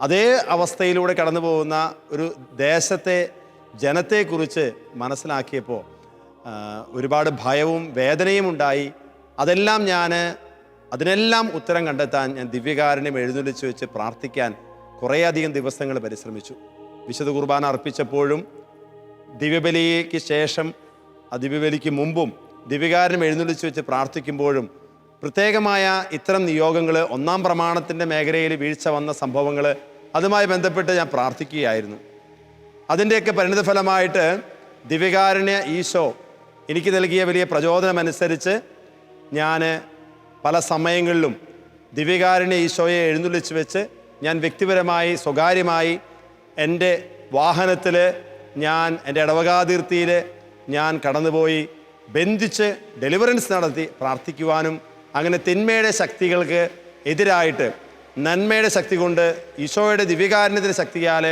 അതേ അവസ്ഥയിലൂടെ കടന്നു പോകുന്ന ഒരു ദേശത്തെ ജനത്തെക്കുറിച്ച് മനസ്സിലാക്കിയപ്പോൾ ഒരുപാട് ഭയവും വേദനയും ഉണ്ടായി. അതെല്ലാം ഞാൻ അതിനെല്ലാം ഉത്തരം കണ്ടെത്താൻ ഞാൻ ദിവ്യകാരനും എഴുന്നള്ളിച്ച് വെച്ച് പ്രാർത്ഥിക്കാൻ കുറേയധികം ദിവസങ്ങൾ പരിശ്രമിച്ചു. വിശുദ്ധ കുർബാന അർപ്പിച്ചപ്പോഴും ദിവ്യബലിക്ക് ശേഷം ദിവ്യബലിക്ക് മുമ്പും ദിവ്യകാരനും എഴുന്നള്ളിച്ച് വെച്ച് പ്രാർത്ഥിക്കുമ്പോഴും പ്രത്യേകമായ ഇത്തരം നിയോഗങ്ങൾ ഒന്നാം പ്രമാണത്തിന്റെ മേഖലയിൽ വീഴ്ച വന്ന സംഭവങ്ങൾ അതുമായി ബന്ധപ്പെട്ട് ഞാൻ പ്രാർത്ഥിക്കുകയായിരുന്നു. അതിന്റെയൊക്കെ പരിണിതഫലമായിട്ട് ദിവ്യകാരുണ്യ ഈശോ എനിക്ക് നൽകിയ വലിയ പ്രചോദനമനുസരിച്ച് ഞാൻ പല സമയങ്ങളിലും ദിവ്യകാരുണ്യ ഈശോയെ എഴുന്നള്ളിച്ച് വെച്ച് ഞാൻ വ്യക്തിപരമായി സ്വകാര്യമായി എന്റെ വാഹനത്തിൽ ഞാൻ എന്റെ ഇടവകാതിർത്തിയിൽ ഞാൻ കടന്നുപോയി ബന്ധിച്ച് ഡെലിവറൻസ് നടത്തി പ്രാർത്ഥിക്കുവാനും അങ്ങനെ തിന്മയുടെ ശക്തികൾക്ക് എതിരായിട്ട് നന്മയുടെ ശക്തി കൊണ്ട് ഈശോയുടെ ദിവ്യകാരുണ്യത്തിന്റെ ശക്തിയാൽ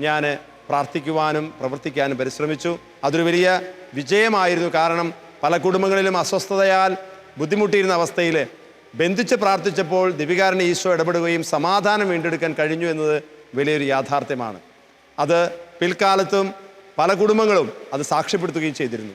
ഞാൻ പ്രാർത്ഥിക്കുവാനും പ്രവർത്തിക്കാനും പരിശ്രമിച്ചു. അതൊരു വലിയ വിജയമായിരുന്നു. കാരണം പല കുടുംബങ്ങളിലും അസ്വസ്ഥതയാൽ ബുദ്ധിമുട്ടിയിരുന്ന അവസ്ഥയിൽ ബന്ധിച്ച് പ്രാർത്ഥിച്ചപ്പോൾ ദിവ്യകാരനെ ഈശോ ഇടപെടുകയും സമാധാനം വീണ്ടെടുക്കാൻ കഴിഞ്ഞു എന്നത് വലിയൊരു യാഥാർത്ഥ്യമാണ്. അത് പിൽക്കാലത്തും പല കുടുംബങ്ങളും അത് സാക്ഷ്യപ്പെടുത്തുകയും ചെയ്തിരുന്നു.